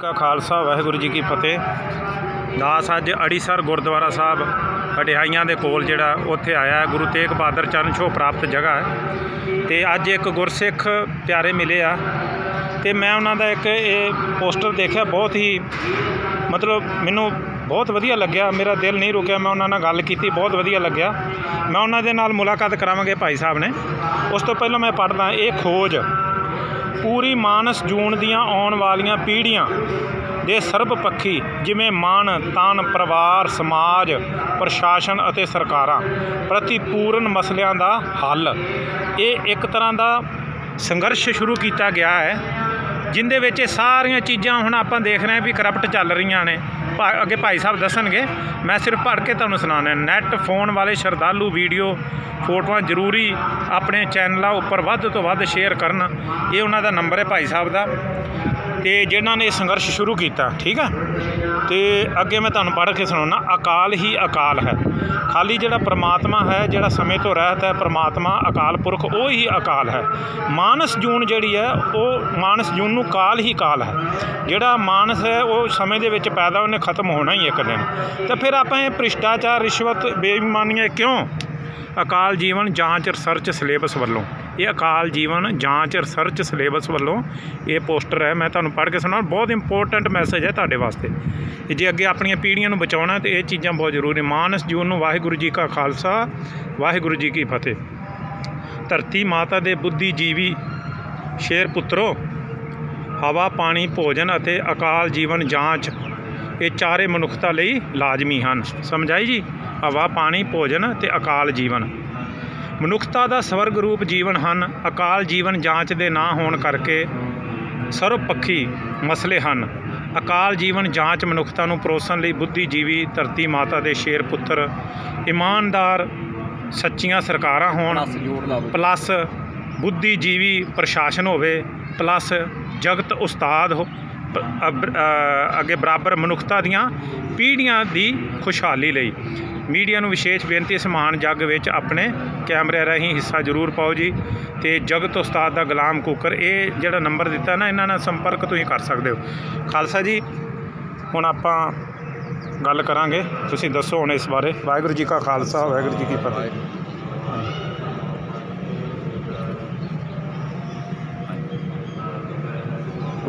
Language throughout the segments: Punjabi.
ਕਾ ਖਾਲਸਾ, ਵਾਹਿਗੁਰੂ ਜੀ ਕੀ ਫਤਿਹ। ਦਾਸ ਅੱਜ ਅੜੀਸਰ ਗੁਰਦੁਆਰਾ ਸਾਹਿਬ ਹਟਿਆਈਆਂ ਦੇ ਕੋਲ ਜਿਹੜਾ ਉੱਥੇ ਆਇਆ ਗੁਰੂ ਤੇਗ ਬਹਾਦਰ ਚਰਨ ਛੋਹ ਪ੍ਰਾਪਤ ਜਗ੍ਹਾ ਹੈ। ਤੇ ਅੱਜ ਇੱਕ ਗੁਰਸਿੱਖ ਪਿਆਰੇ ਮਿਲੇ ਆ। ਤੇ ਮੈਂ ਉਹਨਾਂ ਦਾ ਇੱਕ ਇਹ ਪੋਸਟਰ ਦੇਖਿਆ, ਬਹੁਤ ਹੀ ਮਤਲਬ ਮੈਨੂੰ ਬਹੁਤ ਵਧੀਆ ਲੱਗਿਆ। ਮੇਰਾ ਦਿਲ ਨਹੀਂ ਰੁਕਿਆ, ਮੈਂ ਉਹਨਾਂ ਨਾਲ ਗੱਲ ਕੀਤੀ, ਬਹੁਤ ਵਧੀਆ ਲੱਗਿਆ। ਮੈਂ ਉਹਨਾਂ ਦੇ ਨਾਲ ਮੁਲਾਕਾਤ ਕਰਾਵਾਂਗੇ ਭਾਈ ਸਾਹਿਬ ਨੇ। ਉਸ ਤੋਂ ਪਹਿਲਾਂ ਮੈਂ ਪੜ੍ਹਦਾ, ਇਹ ਖੋਜ ਪੂਰੀ ਮਾਨਸ ਜੂਨ ਦੀਆਂ ਆਉਣ ਵਾਲੀਆਂ ਪੀੜ੍ਹੀਆਂ ਦੇ ਸਰਬਪੱਖੀ ਜਿਵੇਂ ਮਨ, ਤਨ, ਪਰਿਵਾਰ, ਸਮਾਜ, ਪ੍ਰਸ਼ਾਸਨ ਅਤੇ ਸਰਕਾਰਾਂ ਪ੍ਰਤੀ ਪੂਰਨ ਮਸਲਿਆਂ ਦਾ ਹੱਲ। ਇਹ ਇੱਕ ਤਰ੍ਹਾਂ ਦਾ ਸੰਘਰਸ਼ ਸ਼ੁਰੂ ਕੀਤਾ ਗਿਆ ਹੈ, ਜਿੰਦੇ ਵਿੱਚ ਇਹ ਸਾਰੀਆਂ ਚੀਜ਼ਾਂ ਹੁਣ ਆਪਾਂ ਦੇਖ ਰਹੇ ਹਾਂ ਵੀ ਕਰਪਟ ਚੱਲ ਰਹੀਆਂ ਨੇ। ਭਾ- ਅੱਗੇ ਭਾਈ ਸਾਹਿਬ ਦੱਸਣਗੇ। ਮੈਂ ਸਿਰਫ ਪੜ੍ਹ ਕੇ ਤੁਹਾਨੂੰ ਸੁਣਾਉਣਾ ਨੈੱਟ ਫੋਨ ਵਾਲੇ ਸ਼ਰਧਾਲੂ ਵੀਡੀਓ, ਫੋਟੋਆਂ ਜ਼ਰੂਰੀ ਆਪਣੇ ਚੈਨਲਾਂ ਉੱਪਰ ਵੱਧ ਤੋਂ ਵੱਧ ਸ਼ੇਅਰ ਕਰਨ। ਇਹ ਉਹਨਾਂ ਦਾ ਨੰਬਰ ਹੈ ਭਾਈ ਸਾਹਿਬ ਦਾ। ਤੇ ਜਿਨ੍ਹਾਂ ਨੇ ਸੰਘਰਸ਼ ਸ਼ੁਰੂ ਕੀਤਾ, ਠੀਕ ਆ? ਤੇ ਅੱਗੇ ਮੈਂ ਤੁਹਾਨੂੰ ਪੜ੍ਹ ਕੇ ਸੁਣਾਉਣਾ ਅਕਾਲ ਹੀ ਅਕਾਲ ਹੈ। ਖਾਲੀ ਜਿਹੜਾ ਪ੍ਰਮਾਤਮਾ ਹੈ, ਜਿਹੜਾ ਸਮੇਂ ਤੋਂ ਰਹਿਤ ਹੈ, ਪ੍ਰਮਾਤਮਾ, ਅਕਾਲ ਪੁਰਖ, ਉਹ ਹੀ ਅਕਾਲ ਹੈ। ਮਾਨਸ ਜੂਨ ਜਿਹੜੀ ਹੈ, ਉਹ ਮਾਨਸ ਜੂਨ ਨੂੰ ਕਾਲ ਹੀ ਕਾਲ ਹੈ। ਜਿਹੜਾ ਮਾਨਸ ਹੈ, ਉਹ ਸਮੇਂ ਦੇ ਵਿੱਚ ਪੈਦਾ ਉਹਨੇ ਖਤਮ ਹੋਣਾ ਹੀ ਇੱਕ ਦਿਨ। ਤੇ ਫਿਰ ਆਪਾਂ ਇਹ ਭ੍ਰਿਸ਼ਟਾਚਾਰ, ਰਿਸ਼ਵਤ, ਬੇਈਮਾਨੀਆਂ ਕਿਉਂ? ਅਕਾਲ ਜੀਵਨ, ਜਾਂਚ, ਰਿਸਰਚ, ਸਿਲੇਬਸ ਵੱਲੋਂ। ਇਹ ਅਕਾਲ ਜੀਵਨ ਜਾਂਚ ਰਿਸਰਚ ਸਿਲੇਬਸ ਵੱਲੋਂ ਇਹ ਪੋਸਟਰ ਹੈ। ਮੈਂ ਤੁਹਾਨੂੰ ਪੜ੍ਹ ਕੇ ਸੁਣਾ ਬਹੁਤ ਇੰਪੋਰਟੈਂਟ ਮੈਸੇਜ ਹੈ ਤੁਹਾਡੇ ਵਾਸਤੇ। ਜੇ ਅੱਗੇ ਆਪਣੀਆਂ ਪੀੜ੍ਹੀਆਂ ਨੂੰ ਬਚਾਉਣਾ ਤੇ ਇਹ ਚੀਜ਼ਾਂ ਬਹੁਤ ਜ਼ਰੂਰੀ ਮਾਨਸ ਜੂਨ ਨੂੰ ਵਾਹਿਗੁਰੂ ਜੀ ਕਾ ਖਾਲਸਾ, ਵਾਹਿਗੁਰੂ ਜੀ ਕੀ ਫਤਿਹ। ਧਰਤੀ ਮਾਤਾ ਦੇ ਬੁੱਧੀ ਜੀਵੀ ਸ਼ੇਰ ਪੁੱਤਰੋ, ਹਵਾ, ਪਾਣੀ, ਭੋਜਨ ਅਤੇ ਅਕਾਲ ਜੀਵਨ ਜਾਂਚ ਇਹ ਚਾਰੇ ਮਨੁੱਖਤਾ ਲਈ ਲਾਜ਼ਮੀ ਹਨ। ਸਮਝਾਈ ਜੀ? ਹਵਾ, ਪਾਣੀ, ਭੋਜਨ ਤੇ ਅਕਾਲ ਜੀਵਨ। ਮਨੁੱਖਤਾ ਦਾ ਸਵਰਗ ਰੂਪ ਜੀਵਨ ਹਨ ਅਕਾਲ ਜੀਵਨ ਜਾਂਚ ਦੇ ਨਾ ਹੋਣ ਕਰਕੇ ਸਰਵ ਪੱਖੀ ਮਸਲੇ ਹਨ। ਅਕਾਲ ਜੀਵਨ ਜਾਂਚ ਮਨੁੱਖਤਾ ਨੂੰ ਪਰੋਸਣ ਲਈ ਬੁੱਧੀਜੀਵੀ ਧਰਤੀ ਮਾਤਾ ਦੇ ਸ਼ੇਰ ਪੁੱਤਰ ਇਮਾਨਦਾਰ ਸੱਚੀਆਂ ਸਰਕਾਰਾਂ ਹੋਣ ਪਲੱਸ ਬੁੱਧੀਜੀਵੀ ਪ੍ਰਸ਼ਾਸਨ ਹੋਵੇ ਪਲੱਸ ਜਗਤ ਉਸਤਾਦ ਹੋ ਅੱਗੇ ਬਰਾਬਰ ਮਨੁੱਖਤਾ ਦੀਆਂ ਪੀੜ੍ਹੀਆਂ ਦੀ ਖੁਸ਼ਹਾਲੀ ਲਈ। ਮੀਡੀਆ ਨੂੰ ਵਿਸ਼ੇਸ਼ ਬੇਨਤੀ, ਇਸ ਮਹਾਨ ਜੱਗ ਵਿੱਚ ਆਪਣੇ ਕੈਮਰੇ ਰਾਹੀਂ ਹਿੱਸਾ ਜ਼ਰੂਰ ਪਾਓ ਜੀ ਤੇ ਜਗਤ ਉਸਤਾਦ ਦਾ ਗੁਲਾਮ ਕੁੱਕਰ ਇਹ ਜਿਹੜਾ ਨੰਬਰ ਦਿੱਤਾ ਨਾ, ਇਹਨਾਂ ਨਾਲ ਸੰਪਰਕ ਤੁਸੀਂ ਕਰ ਸਕਦੇ ਹੋ। ਖਾਲਸਾ ਜੀ, ਹੁਣ ਆਪਾਂ ਗੱਲ ਕਰਾਂਗੇ। ਤੁਸੀਂ ਦੱਸੋ ਹੁਣ ਇਸ ਬਾਰੇ। ਵਾਹਿਗੁਰੂ ਜੀ ਕਾ ਖਾਲਸਾ, ਵਾਹਿਗੁਰੂ ਜੀ ਕੀ ਫਤਿਹ।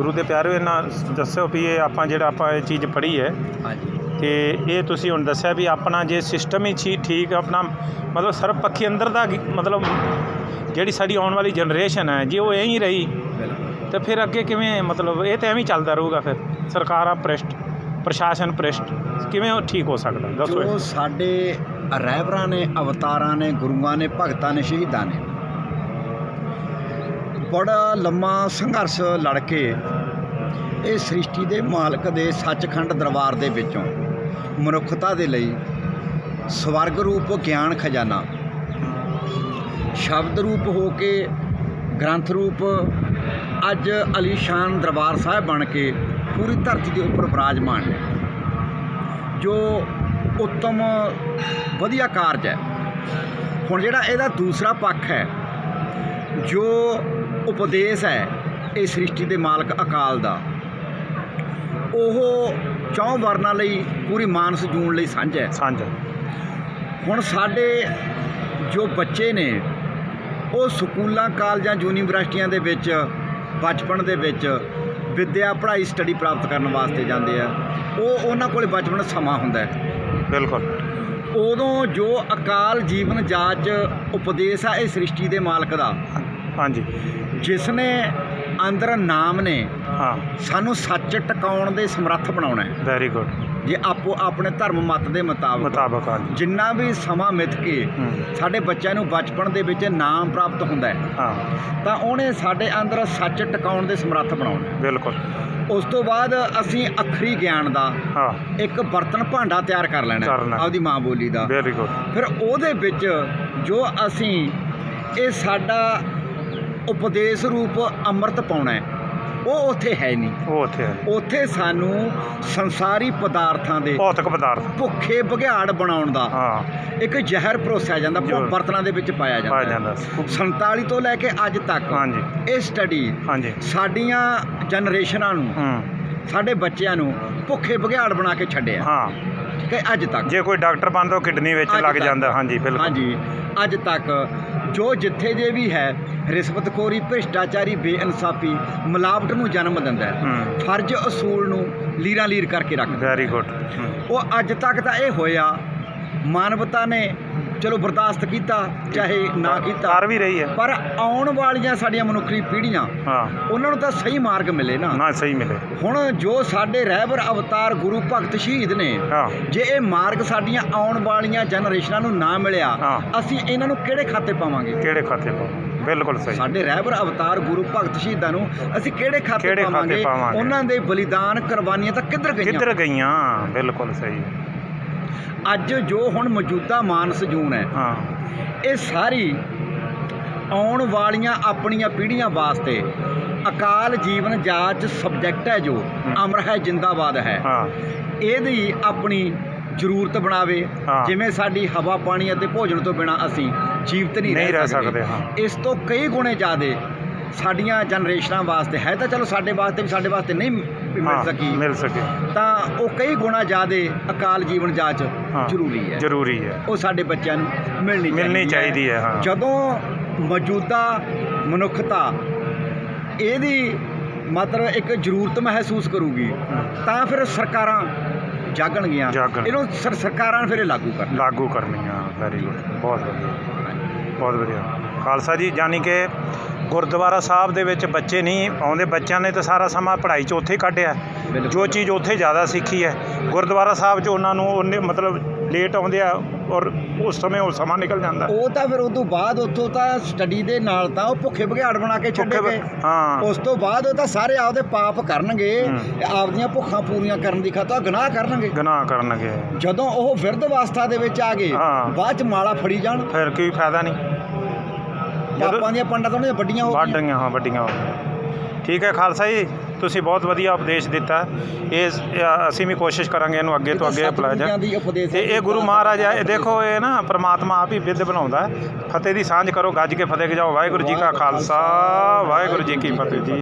ਗੁਰੂ ਦੇ ਪਿਆਰਿਓ ਇਹਨਾਂ ਦੱਸਿਓ ਵੀ ਇਹ ਆਪਾਂ ਜਿਹੜਾ ਆਪਾਂ ਇਹ ਚੀਜ਼ ਪੜ੍ਹੀ ਹੈ। ਹਾਂਜੀ। ਤੇ ਇਹ ਤੁਸੀਂ ਹੁਣ ਦੱਸਿਆ ਵੀ ਆਪਣਾ ਜੇ ਸਿਸਟਮ ਹੀ ਠੀਕ ਠੀਕ ਆਪਣਾ ਮਤਲਬ ਸਰਬ ਪੱਖੀ ਅੰਦਰ ਦਾ ਮਤਲਬ ਜਿਹੜੀ ਸਾਡੀ ਆਉਣ ਵਾਲੀ ਜਨਰੇਸ਼ਨ ਹੈ ਜੇ ਉਹ ਐਂ ਹੀ ਰਹੀ ਤੇ ਫਿਰ ਅੱਗੇ ਕਿਵੇਂ ਮਤਲਬ ਇਹ ਤਾਂ ਐਵੇਂ ਚੱਲਦਾ ਰਹੂਗਾ ਫਿਰ ਸਰਕਾਰਾਂ ਭ੍ਰਿਸ਼ਟ ਪ੍ਰਸ਼ਾਸਨ ਭ੍ਰਿਸ਼ਟ ਕਿਵੇਂ ਉਹ ਠੀਕ ਹੋ ਸਕਦਾ? ਦੱਸੋ ਜੋ। ਸਾਡੇ ਰਹਿਬਰਾਂ ਨੇ ਅਵਤਾਰਾਂ ਨੇ ਗੁਰੂਆਂ ਨੇ ਭਗਤਾਂ ਨੇ ਸ਼ਹੀਦਾਂ ਨੇ ਬੜਾ ਲੰਮਾ ਸੰਘਰਸ਼ ਲੜ ਕੇ ਇਹ ਸ੍ਰਿਸ਼ਟੀ ਦੇ ਮਾਲਕ ਦੇ ਸੱਚਖੰਡ ਦਰਬਾਰ ਦੇ ਵਿੱਚੋਂ ਮਨੁੱਖਤਾ ਦੇ ਲਈ ਸਵਰਗ ਰੂਪ ਗਿਆਨ ਖਜ਼ਾਨਾ, ਸ਼ਬਦ ਰੂਪ ਹੋ ਕੇ ਗ੍ਰੰਥ ਰੂਪ, ਅੱਜ ਅਲੀਸ਼ਾਨ ਦਰਬਾਰ ਸਾਹਿਬ ਬਣ ਕੇ ਪੂਰੀ ਧਰਤੀ ਦੇ ਉੱਪਰ ਵਿਰਾਜਮਾਨ ਨੇ, ਜੋ ਉੱਤਮ ਵਧੀਆ ਕਾਰਜ ਹੈ। ਹੁਣ ਜਿਹੜਾ ਇਹਦਾ ਦੂਸਰਾ ਪੱਖ ਹੈ, ਜੋ ਉਪਦੇਸ਼ ਹੈ ਇਹ ਸ੍ਰਿਸ਼ਟੀ ਦੇ ਮਾਲਕ ਅਕਾਲ ਦਾ। ਉਹ ਚੌਂ ਵਰਨਾਂ ਲਈ ਪੂਰੀ ਮਾਨਸ ਜੂਣ ਲਈ ਸਾਂਝਾ ਹੈ। ਸਾਂਝ ਹੁਣ ਸਾਡੇ ਜੋ ਬੱਚੇ ਨੇ ਉਹ ਸਕੂਲਾਂ ਕਾਲਜਾਂ ਯੂਨੀਵਰਸਿਟੀਆਂ ਦੇ ਵਿੱਚ ਬਚਪਨ ਦੇ ਵਿੱਚ ਵਿੱਦਿਆ ਪੜ੍ਹਾਈ ਸਟੱਡੀ ਪ੍ਰਾਪਤ ਕਰਨ ਵਾਸਤੇ ਜਾਂਦੇ ਆ। ਉਹ ਉਹਨਾਂ ਕੋਲੇ ਬਚਪਨ ਸਮਾਂ ਹੁੰਦਾ ਹੈ। ਬਿਲਕੁਲ। ਉਦੋਂ ਜੋ ਅਕਾਲ ਜੀਵਨ ਜਾਚ ਉਪਦੇਸ਼ ਆ ਇਹ ਸ੍ਰਿਸ਼ਟੀ ਦੇ ਮਾਲਕ ਦਾ। ਹਾਂਜੀ। ਜਿਸ ਨੇ ਅੰਦਰ ਨਾਮ ਨੇ ਹਾਂ। ਸਾਨੂੰ ਸੱਚ ਟਿਕਾਉਣ ਦੇ ਸਮਰੱਥ ਬਣਾਉਣਾ ਹੈ। ਵੈਰੀ ਗੁੱਡ ਜੇ ਆਪੋ ਆਪਣੇ ਧਰਮ ਮਤ ਦੇ ਮੁਤਾਬਕ ਮੁਤਾਬਕ ਹਾਂਜੀ ਜਿੰਨਾ ਵੀ ਸਮਾਂ ਮਿੱਥ ਕੇ। ਸਾਡੇ ਬੱਚਿਆਂ ਨੂੰ ਬਚਪਨ ਦੇ ਵਿੱਚ ਨਾਮ ਪ੍ਰਾਪਤ ਹੁੰਦਾ ਹੈ ਹਾਂ। ਤਾਂ ਉਹਨੇ ਸਾਡੇ ਅੰਦਰ ਸੱਚ ਟਿਕਾਉਣ ਦੇ ਸਮਰੱਥ ਬਣਾਉਣਾ। ਬਿਲਕੁਲ। ਉਸ ਤੋਂ ਬਾਅਦ ਅਸੀਂ ਅਖਰੀ ਗਿਆਨ ਦਾ ਹਾਂ। ਇੱਕ ਬਰਤਨ ਭਾਂਡਾ ਤਿਆਰ ਕਰ ਲੈਣਾ। ਆਪਦੀ ਮਾਂ ਬੋਲੀ ਦਾ। ਵੈਰੀ ਗੁੱਡ ਫਿਰ ਉਹਦੇ ਵਿੱਚ ਜੋ ਅਸੀਂ ਇਹ ਸਾਡਾ ਉਪਦੇਸ਼ ਰੂਪ ਅੰਮ੍ਰਿਤ ਪਾਉਣਾ ਹੈ। ਉਹ ਉੱਥੇ ਹੈ ਨਹੀਂ। ਉਹ ਉੱਥੇ ਹੈ ਉੱਥੇ ਸਾਨੂੰ ਸੰਸਾਰੀ ਪਦਾਰਥਾਂ ਦੇ ਭੌਤਿਕ ਪਦਾਰਥ। ਭੁੱਖੇ ਬਘਿਆੜ ਬਣਾਉਣ ਦਾ ਹਾਂ। ਇੱਕ ਜ਼ਹਿਰ ਪਰੋਸਿਆ ਜਾਂਦਾ ਜ਼ਰੂਰ। ਬਰਤਨਾਂ ਦੇ ਵਿੱਚ ਪਾਇਆ ਪਾਇਆ ਜਾਂਦਾ ਜਾਂਦਾ। 47 ਤੋਂ ਲੈ ਕੇ ਅੱਜ ਤੱਕ ਹਾਂਜੀ। ਇਹ ਸਟੱਡੀ ਹਾਂਜੀ। ਸਾਡੀਆਂ ਜਨਰੇਸ਼ਨਾਂ ਨੂੰ ਹੂੰ। ਸਾਡੇ ਬੱਚਿਆਂ ਨੂੰ ਭੁੱਖੇ ਬਘਿਆੜ ਬਣਾ ਕੇ ਛੱਡਿਆ। ਹਾਂ। ਠੀਕ ਹੈ ਅੱਜ ਤੱਕ। ਜੇ ਕੋਈ ਡਾਕਟਰ ਬੰਦ ਉਹ ਕਿਡਨੀ ਵਿੱਚ ਅੱਜ ਲੱਗ ਤੱਕ। ਜਾਂਦਾ। ਹਾਂਜੀ ਬਿਲਕੁਲ। ਹਾਂਜੀ। ਅੱਜ ਤੱਕ ਜੋ ਜਿੱਥੇ ਜੇ ਵੀ ਹੈ ਰਿਸ਼ਵਤਖੋਰੀ ਭ੍ਰਿਸ਼ਟਾਚਾਰੀ ਬੇਇਨਸਾਫੀ ਮਿਲਾਵਟ ਨੂੰ ਜਨਮ ਦਿੰਦਾ ਹੈ। ਫਰਜ਼ ਅਸੂਲ ਨੂੰ ਲੀਰਾਂ ਲੀਰ ਕਰਕੇ ਰੱਖਦਾ ਵੈਰੀ ਗੁੱਡ ਉਹ ਅੱਜ ਤੱਕ ਤਾਂ ਇਹ ਹੋਇਆ ਮਾਨਵਤਾ ਨੇ ਚਲੋ ਬਰਦਾਸ਼ਤ ਕੀਤਾ ਚਾਹੇ ਨਾ ਕੀਤਾ। ਕਰ ਵੀ ਰਹੀ ਹੈ। ਪਰ ਆਉਣ ਵਾਲੀਆਂ ਸਾਡੀਆਂ ਮਨੁੱਖੀ ਪੀੜ੍ਹੀਆਂ ਹਾਂ। ਉਹਨਾਂ ਨੂੰ ਤਾਂ ਸਹੀ ਮਾਰਗ ਮਿਲੇ ਨਾ। ਨਾ ਸਹੀ ਮਿਲੇ। ਹੁਣ ਜੋ ਸਾਡੇ ਰਹਿਬਰ ਅਵਤਾਰ ਗੁਰੂ ਭਗਤ ਸ਼ਹੀਦ ਨੇ ਹਾਂ। ਜੇ ਇਹ ਮਾਰਗ ਸਾਡੀਆਂ ਆਉਣ ਵਾਲੀਆਂ ਜਨਰੇਸ਼ਨਾਂ ਨੂੰ ਨਾ ਮਿਲਿਆ ਹਾਂ। ਅਸੀਂ ਇਹਨਾਂ ਨੂੰ ਕਿਹੜੇ ਖਾਤੇ ਪਾਵਾਂਗੇ? ਕਿਹੜੇ ਖਾਤੇ ਪਾ ਬਿਲਕੁਲ ਸਹੀ। ਸਾਡੇ ਰਹਿਬਰ ਅਵਤਾਰ ਗੁਰੂ ਭਗਤ ਸ਼ਹੀਦਾਂ ਨੂੰ ਅਸੀਂ ਕਿਹੜੇ ਖਾਤੇ ਕਿਹੜੇ ਖਾਤੇ ਪਾਵਾਂਗੇ? ਪਾਵਾਂਗੇ? ਉਹਨਾਂ ਦੇ ਬਲੀਦਾਨ ਕੁਰਬਾਨੀਆਂ ਤਾਂ ਕਿੱਧਰ ਗਈਆਂ? ਕਿੱਧਰ ਗਈਆਂ? ਬਿਲਕੁਲ ਸਹੀ। ਅੱਜ ਜੋ ਹੁਣ ਮੌਜੂਦਾ ਮਾਨਸ ਜੂਨ ਹੈ ਹਾਂ। ਇਹ ਸਾਰੀ ਆਉਣ ਵਾਲੀਆਂ ਆਪਣੀਆਂ ਪੀੜ੍ਹੀਆਂ ਵਾਸਤੇ ਅਕਾਲ ਜੀਵਨ ਜਾਚ ਸਬਜੈਕਟ ਹੈ ਜੋ ਅਮਰ ਹੈ ਜਿੰਦਾਬਾਦ ਹੈ। ਹਾਂ। ਇਹਦੀ ਆਪਣੀ ਜ਼ਰੂਰਤ ਬਣਾਵੇ। ਜਿਵੇਂ ਸਾਡੀ ਹਵਾ ਪਾਣੀ ਅਤੇ ਭੋਜਨ ਤੋਂ ਬਿਨਾ ਅਸੀਂ ਜੀਵਤ ਨਹੀਂ ਰਹਿ ਸਕਦੇ। ਇਸ ਤੋਂ ਕਈ ਗੁਣੇ ਜ਼ਿਆਦੇ ਸਾਡੀਆਂ ਜਨਰੇਸ਼ਨਾਂ ਵਾਸਤੇ ਹੈ ਤਾਂ ਚਲੋ ਸਾਡੇ ਵਾਸਤੇ ਵੀ ਸਾਡੇ ਵਾਸਤੇ ਨਹੀਂ ਮਿਲ ਸਕੀ। ਮਿਲ ਸਕੇ। ਤਾਂ ਉਹ ਕਈ ਗੁਣਾ ਜ਼ਿਆਦੇ ਅਕਾਲ ਜੀਵਨ ਜਾਚ ਜ਼ਰੂਰੀ ਹੈ। ਜ਼ਰੂਰੀ ਹੈ। ਉਹ ਸਾਡੇ ਬੱਚਿਆਂ ਨੂੰ ਮਿਲਣੀ ਮਿਲਣੀ ਚਾਹੀਦੀ ਹੈ ਹਾਂ। ਜਦੋਂ ਮੌਜੂਦਾ ਮਨੁੱਖਤਾ ਇਹਦੀ ਮਤਲਬ ਇੱਕ ਜ਼ਰੂਰਤ ਮਹਿਸੂਸ ਕਰੂਗੀ ਤਾਂ ਫਿਰ ਸਰਕਾਰਾਂ ਜਾਗਣਗੀਆਂ। ਜਾਗਣ। ਇਹਨੂੰ ਸਰ- ਸਰਕਾਰਾਂ ਫਿਰ ਲਾਗੂ ਕਰਨ ਲਾਗੂ ਕਰਨੀਆਂ ਵੈਰੀ ਗੁੱਡ ਬਹੁਤ ਵਧੀਆ। ਬਹੁਤ ਵਧੀਆ। ਖਾਲਸਾ ਜੀ ਜਾਨੀ ਕਿ ਗੁਰਦੁਆਰਾ ਸਾਹਿਬ ਦੇ ਵਿੱਚ ਬੱਚੇ ਨਹੀਂ ਆਉਂਦੇ ਬੱਚਿਆਂ ਨੇ ਤਾਂ ਸਾਰਾ ਸਮਾਂ ਪੜ੍ਹਾਈ 'ਚ ਉੱਥੇ ਕੱਢਿਆ। ਜੋ ਚੀਜ਼ ਉੱਥੇ ਜ਼ਿਆਦਾ ਸਿੱਖੀ ਹੈ। ਗੁਰਦੁਆਰਾ ਸਾਹਿਬ 'ਚ ਉਹਨਾਂ ਨੂੰ ਉਹਨੇ ਮਤਲਬ ਲੇਟ ਆਉਂਦੇ ਆ ਔਰ ਉਸ ਸਮੇਂ ਉਹ ਸਮਾਂ ਨਿਕਲ ਜਾਂਦਾ। ਉਹ ਤਾਂ ਫਿਰ ਤੋਂ ਬਾਅਦ ਉੱਥੋਂ ਤਾਂ ਸਟੱਡੀ ਦੇ ਨਾਲ ਤਾਂ ਉਹ ਭੁੱਖੇ ਬਘਿਆੜ ਬਣਾ ਕੇ ਛੱਡੇ ਗਏ ਹਾਂ। ਉਸ ਤੋਂ ਬਾਅਦ ਉਹ ਤਾਂ ਸਾਰੇ ਆਪਦੇ ਪਾਪ ਕਰਨਗੇ। ਆਪਦੀਆਂ ਭੁੱਖਾਂ ਪੂਰੀਆਂ ਕਰਨ ਦੀ ਖਾਤਰ ਗੁਨਾਹ ਕਰਨਗੇ। ਗੁਨਾਹ ਕਰਨਗੇ। ਜਦੋਂ ਉਹ ਫਿਰਦ ਅਵਸਥਾ ਦੇ ਵਿੱਚ ਆ ਗਏ। ਬਾਅਦ ਚ ਮਾਲਾ ਫੜੀ ਜਾਣ। ਫਿਰ ਕੋਈ ਫਾਇਦਾ ਨਹੀਂ। ਦੀਆਂ ਪੰਡਤਾਂ ਵੱਡੀਆਂ ਹੋ ਗਈਆਂ। ਵੱਡੀਆਂ ਹਾਂ ਵੱਡੀਆਂ ਹੋ ਗਈਆਂ। ਠੀਕ ਹੈ ਖਾਲਸਾ ਜੀ ਤੁਸੀਂ ਬਹੁਤ ਵਧੀਆ ਉਪਦੇਸ਼ ਦਿੱਤਾ। ਇਹ ਅਸੀਂ ਵੀ ਕੋਸ਼ਿਸ਼ ਕਰਾਂਗੇ ਇਹਨੂੰ ਅੱਗੇ ਤੋਂ ਅੱਗੇ ਅਪਲਾਈ ਜਾ ਉਪਦੇਸ਼ ਤੇ ਇਹ ਗੁਰੂ ਮਹਾਰਾਜ ਆ ਇਹ ਦੇਖੋ ਇਹ ਨਾ ਪ੍ਰਮਾਤਮਾ ਆਪ ਹੀ ਵਿਧ ਬਣਾਉਂਦਾ ਹੈ। ਫਤਿਹ ਦੀ ਸਾਂਝ ਕਰੋ ਗੱਜ ਕੇ ਫਤਿਹ ਜਾਓ। ਵਾਹਿਗੁਰੂ ਜੀ ਕਾ ਖਾਲਸਾ ਵਾਹਿਗੁਰੂ ਜੀ ਕੀ ਫਤਿਹ ਜੀ।